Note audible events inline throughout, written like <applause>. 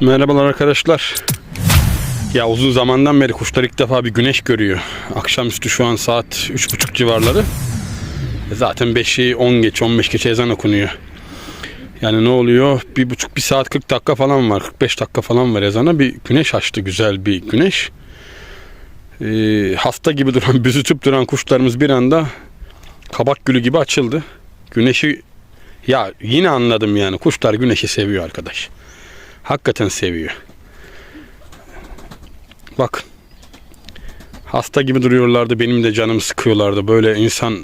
Merhabalar arkadaşlar. Ya uzun zamandan beri kuşlar ilk defa bir güneş görüyor. Akşamüstü şu an saat 3.30 civarları. E Zaten 5'i 10 geç 15 geç ezan okunuyor. Yani ne oluyor? Bir buçuk bir saat 40 dakika falan var. 45 dakika falan var ezana. Bir güneş açtı güzel bir güneş. Ee, hasta gibi <laughs> duran, büzütüp duran kuşlarımız bir anda kabak gülü gibi açıldı. Güneşi ya yine anladım yani. Kuşlar güneşi seviyor arkadaş. Hakikaten seviyor. Bak. Hasta gibi duruyorlardı. Benim de canımı sıkıyorlardı. Böyle insan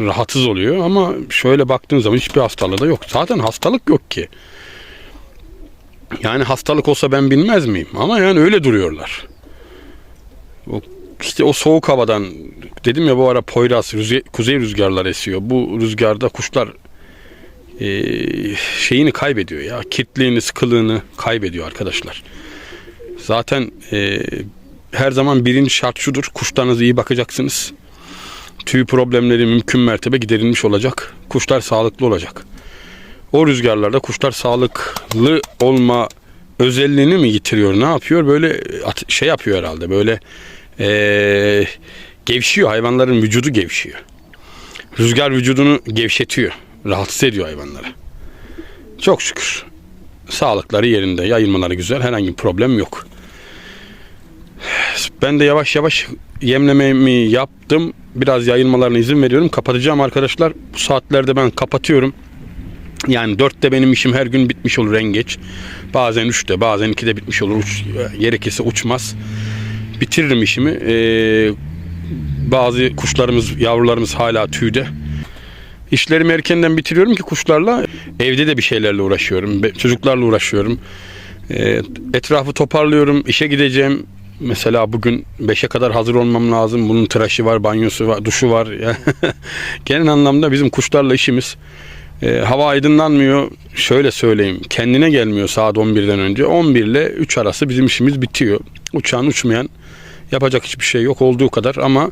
rahatsız oluyor ama şöyle baktığın zaman hiçbir hastalığı da yok. Zaten hastalık yok ki. Yani hastalık olsa ben bilmez miyim? Ama yani öyle duruyorlar. O, işte o soğuk havadan dedim ya bu ara Poyraz rüzgar, kuzey rüzgarlar esiyor. Bu rüzgarda kuşlar e, şeyini kaybediyor ya. Kitliğini, sıkılığını kaybediyor arkadaşlar. Zaten e, her zaman birinci şart şudur. Kuşlarınıza iyi bakacaksınız. Tüy problemleri mümkün mertebe giderilmiş olacak. Kuşlar sağlıklı olacak. O rüzgarlarda kuşlar sağlıklı olma özelliğini mi yitiriyor? Ne yapıyor? Böyle şey yapıyor herhalde. Böyle e, gevşiyor. Hayvanların vücudu gevşiyor. Rüzgar vücudunu gevşetiyor. Rahatsız ediyor hayvanları. Çok şükür. Sağlıkları yerinde. Yayılmaları güzel. Herhangi bir problem yok. Ben de yavaş yavaş yemlememi yaptım. Biraz yayılmalarına izin veriyorum. Kapatacağım arkadaşlar. Bu saatlerde ben kapatıyorum. Yani 4'te benim işim her gün bitmiş olur en geç. Bazen 3'te bazen 2'de bitmiş olur. Uç, gerekirse uçmaz. Bitiririm işimi. Ee, bazı kuşlarımız, yavrularımız hala tüyde. İşlerimi erkenden bitiriyorum ki kuşlarla. Evde de bir şeylerle uğraşıyorum. Çocuklarla uğraşıyorum. Ee, etrafı toparlıyorum. İşe gideceğim. Mesela bugün 5'e kadar hazır olmam lazım. Bunun tıraşı var, banyosu var, duşu var. <laughs> Genel anlamda bizim kuşlarla işimiz. Ee, hava aydınlanmıyor. Şöyle söyleyeyim. Kendine gelmiyor saat 11'den önce. 11 ile 3 arası bizim işimiz bitiyor. Uçağın uçmayan yapacak hiçbir şey yok olduğu kadar ama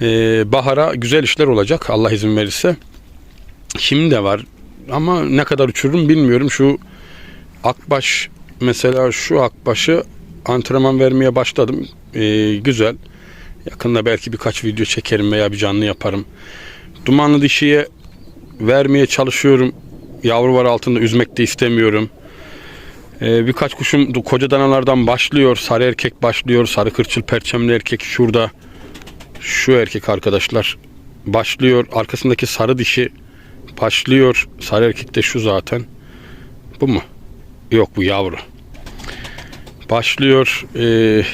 e, bahara güzel işler olacak Allah izin verirse. Şimdi de var ama ne kadar uçururum bilmiyorum. Şu Akbaş mesela şu Akbaş'ı antrenman vermeye başladım. Ee, güzel. Yakında belki birkaç video çekerim veya bir canlı yaparım. Dumanlı dişiye vermeye çalışıyorum. Yavru var altında üzmek de istemiyorum. Ee, birkaç kuşum koca danalardan başlıyor. Sarı erkek başlıyor. Sarı kırçıl perçemli erkek şurada. Şu erkek arkadaşlar başlıyor. Arkasındaki sarı dişi başlıyor. Sarı erkek de şu zaten. Bu mu? Yok bu yavru. Başlıyor. Ee,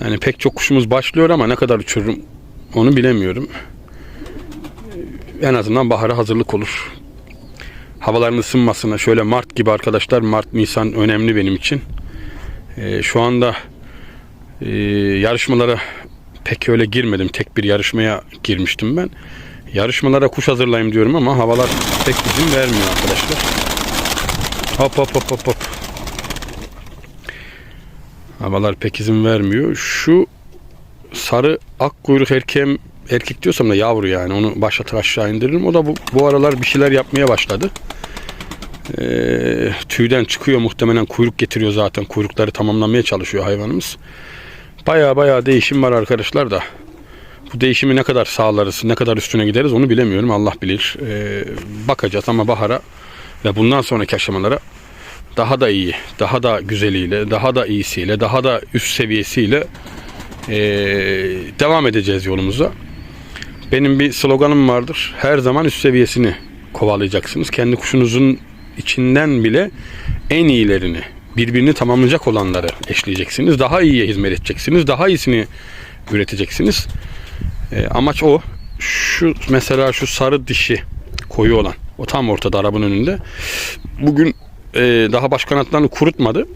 yani pek çok kuşumuz başlıyor ama ne kadar uçururum onu bilemiyorum. En azından bahara hazırlık olur. Havaların ısınmasına şöyle Mart gibi arkadaşlar Mart Nisan önemli benim için. Ee, şu anda e, yarışmalara pek öyle girmedim. Tek bir yarışmaya girmiştim ben. Yarışmalara kuş hazırlayayım diyorum ama havalar pek izin vermiyor arkadaşlar. Hop hop hop hop hop. Havalar pek izin vermiyor. Şu sarı ak kuyruk erkeğim erkek diyorsam da yavru yani onu başlatır aşağı indiririm. O da bu, bu aralar bir şeyler yapmaya başladı. Ee, tüyden çıkıyor muhtemelen kuyruk getiriyor zaten. Kuyrukları tamamlamaya çalışıyor hayvanımız. Baya baya değişim var arkadaşlar da. Bu değişimi ne kadar sağlarız, ne kadar üstüne gideriz onu bilemiyorum. Allah bilir. Ee, bakacağız ama bahara ve bundan sonraki aşamalara daha da iyi, daha da güzeliyle, daha da iyisiyle, daha da üst seviyesiyle ee, devam edeceğiz yolumuza. Benim bir sloganım vardır. Her zaman üst seviyesini kovalayacaksınız. Kendi kuşunuzun içinden bile en iyilerini, birbirini tamamlayacak olanları eşleyeceksiniz. Daha iyiye hizmet edeceksiniz. Daha iyisini üreteceksiniz. E, amaç o. Şu mesela şu sarı dişi koyu olan. O tam ortada arabanın önünde. Bugün e, daha baş kanatlarını kurutmadı.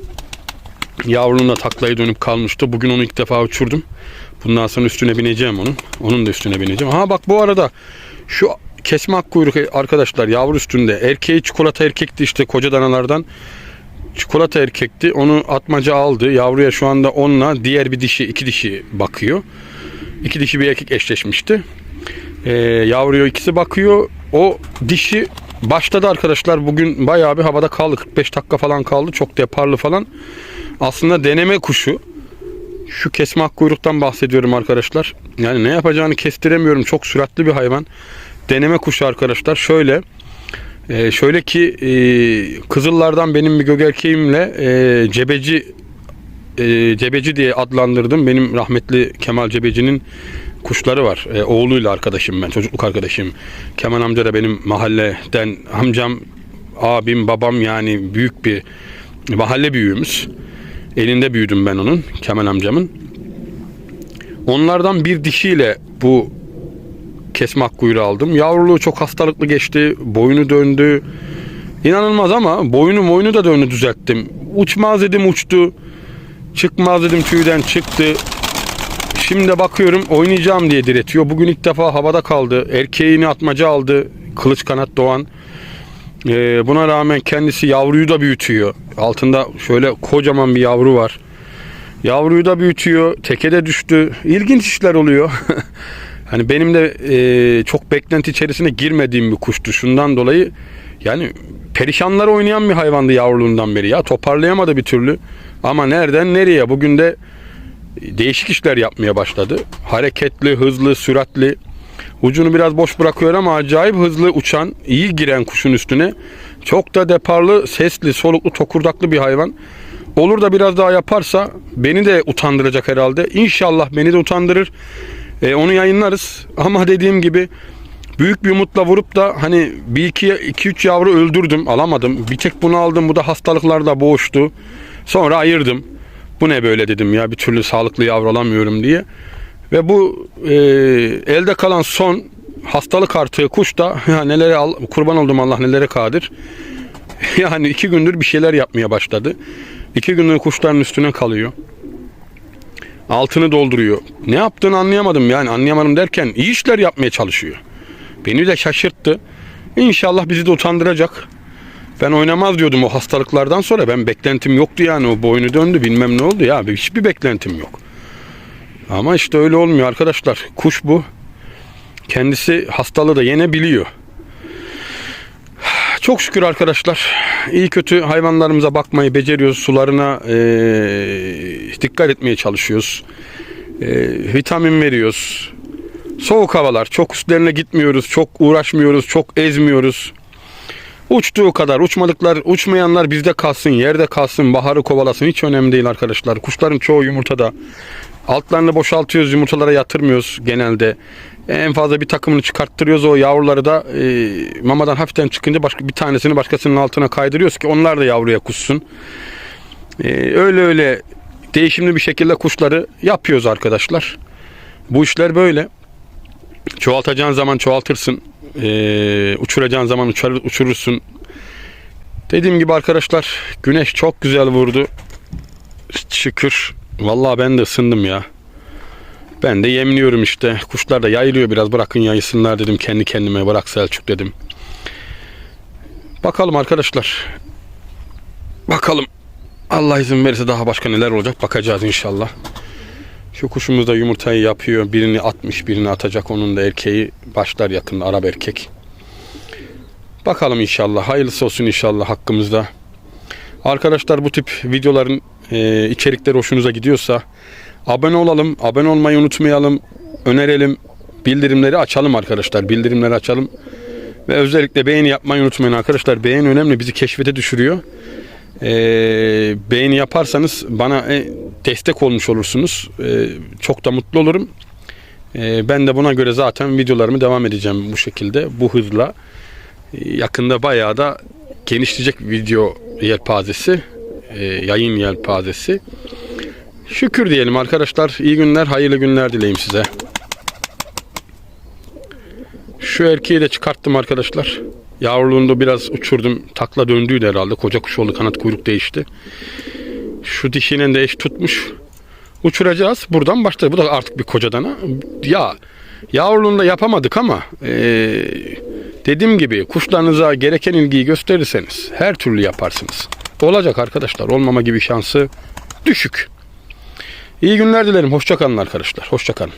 Yavrunun da taklayı dönüp kalmıştı. Bugün onu ilk defa uçurdum. Bundan sonra üstüne bineceğim onun. Onun da üstüne bineceğim. Ha bak bu arada şu kesme ak kuyruk arkadaşlar yavru üstünde. Erkeği çikolata erkekti işte koca danalardan. Çikolata erkekti. Onu atmaca aldı. Yavruya şu anda onunla diğer bir dişi, iki dişi bakıyor. İki dişi bir erkek eşleşmişti. Ee, yavruya ikisi bakıyor. O dişi Başladı arkadaşlar. Bugün bayağı bir havada kaldı. 45 dakika falan kaldı. Çok deparlı falan. Aslında deneme kuşu. Şu kesme kuyruktan bahsediyorum arkadaşlar. Yani ne yapacağını kestiremiyorum. Çok süratli bir hayvan. Deneme kuşu arkadaşlar. Şöyle e, şöyle ki e, Kızıllardan benim bir gögerkeğimle e, cebeci e, cebeci diye adlandırdım. Benim rahmetli Kemal Cebeci'nin kuşları var. E, oğluyla arkadaşım ben. Çocukluk arkadaşım. Kemal amca da benim mahalleden amcam, abim, babam yani büyük bir mahalle büyüğümüz. Elinde büyüdüm ben onun. Kemal amcamın. Onlardan bir dişiyle bu kesme kuyruğu aldım. Yavruluğu çok hastalıklı geçti. Boynu döndü. İnanılmaz ama boynu boynu da döndü düzelttim. Uçmaz dedim uçtu. Çıkmaz dedim tüyden çıktı. Şimdi bakıyorum oynayacağım diye diretiyor. Bugün ilk defa havada kaldı. Erkeğini atmaca aldı. Kılıç kanat doğan. Ee, buna rağmen kendisi yavruyu da büyütüyor. Altında şöyle kocaman bir yavru var. Yavruyu da büyütüyor. Teke de düştü. İlginç işler oluyor. <laughs> hani benim de e, çok beklenti içerisine girmediğim bir kuştu. Şundan dolayı yani perişanlar oynayan bir hayvandı yavruluğundan beri ya. Toparlayamadı bir türlü. Ama nereden nereye? Bugün de değişik işler yapmaya başladı. Hareketli, hızlı, süratli. Ucunu biraz boş bırakıyor ama acayip hızlı uçan, iyi giren kuşun üstüne. Çok da deparlı, sesli, soluklu, tokurdaklı bir hayvan. Olur da biraz daha yaparsa beni de utandıracak herhalde. İnşallah beni de utandırır. E, onu yayınlarız. Ama dediğim gibi büyük bir umutla vurup da hani bir iki, iki üç yavru öldürdüm alamadım. Bir tek bunu aldım bu da hastalıklarda boğuştu. Sonra ayırdım. Bu ne böyle dedim ya bir türlü sağlıklı yavru alamıyorum diye. Ve bu e, elde kalan son hastalık artığı kuş da <laughs> ya nelere al, kurban oldum Allah nelere kadir. <laughs> Yani iki gündür bir şeyler yapmaya başladı. İki gündür kuşların üstüne kalıyor. Altını dolduruyor. Ne yaptığını anlayamadım yani anlayamadım derken iyi işler yapmaya çalışıyor. Beni de şaşırttı. İnşallah bizi de utandıracak. Ben oynamaz diyordum o hastalıklardan sonra. Ben beklentim yoktu yani. O boynu döndü bilmem ne oldu ya. Hiçbir beklentim yok. Ama işte öyle olmuyor arkadaşlar. Kuş bu. Kendisi hastalığı da yenebiliyor. Çok şükür arkadaşlar. İyi kötü hayvanlarımıza bakmayı beceriyoruz. Sularına eee, dikkat etmeye çalışıyoruz. Eee, vitamin veriyoruz. Soğuk havalar. Çok üstlerine gitmiyoruz. Çok uğraşmıyoruz. Çok ezmiyoruz. Uçtuğu kadar uçmadıklar, uçmayanlar bizde kalsın, yerde kalsın, baharı kovalasın hiç önemli değil arkadaşlar. Kuşların çoğu yumurtada. Altlarını boşaltıyoruz, yumurtalara yatırmıyoruz genelde. En fazla bir takımını çıkarttırıyoruz o yavruları da e, mamadan hafiften çıkınca başka bir tanesini başkasının altına kaydırıyoruz ki onlar da yavruya kussun. E, öyle öyle değişimli bir şekilde kuşları yapıyoruz arkadaşlar. Bu işler böyle. Çoğaltacağın zaman çoğaltırsın. Ee, uçuracağın zaman uçar, uçurursun. Dediğim gibi arkadaşlar güneş çok güzel vurdu. Şükür. Vallahi ben de ısındım ya. Ben de yemliyorum işte. Kuşlar da yayılıyor biraz bırakın yayısınlar dedim kendi kendime bırak Selçuk dedim. Bakalım arkadaşlar. Bakalım. Allah izin verirse daha başka neler olacak bakacağız inşallah. Şu kuşumuz da yumurtayı yapıyor. Birini atmış, birini atacak. Onun da erkeği başlar yakında Arap erkek. Bakalım inşallah. Hayırlısı olsun inşallah hakkımızda. Arkadaşlar bu tip videoların e, içerikleri hoşunuza gidiyorsa abone olalım. Abone olmayı unutmayalım. Önerelim. Bildirimleri açalım arkadaşlar. Bildirimleri açalım. Ve özellikle beğeni yapmayı unutmayın arkadaşlar. Beğeni önemli. Bizi keşfete düşürüyor. E, beğeni yaparsanız bana e, destek olmuş olursunuz. E, çok da mutlu olurum. E, ben de buna göre zaten videolarımı devam edeceğim bu şekilde, bu hızla. E, yakında bayağı da genişleyecek video yelpazesi, e, yayın yelpazesi. Şükür diyelim arkadaşlar. İyi günler, hayırlı günler dileyim size. Şu erkeği de çıkarttım arkadaşlar. Yavruluğunda biraz uçurdum. Takla döndüydü herhalde. Koca kuş oldu. Kanat kuyruk değişti. Şu dişinin de eş tutmuş. Uçuracağız. Buradan başladı. Bu da artık bir koca dana. Ya yavruluğunda yapamadık ama eee, dediğim gibi kuşlarınıza gereken ilgiyi gösterirseniz her türlü yaparsınız. Olacak arkadaşlar. Olmama gibi şansı düşük. İyi günler dilerim. Hoşçakalın arkadaşlar. Hoşçakalın.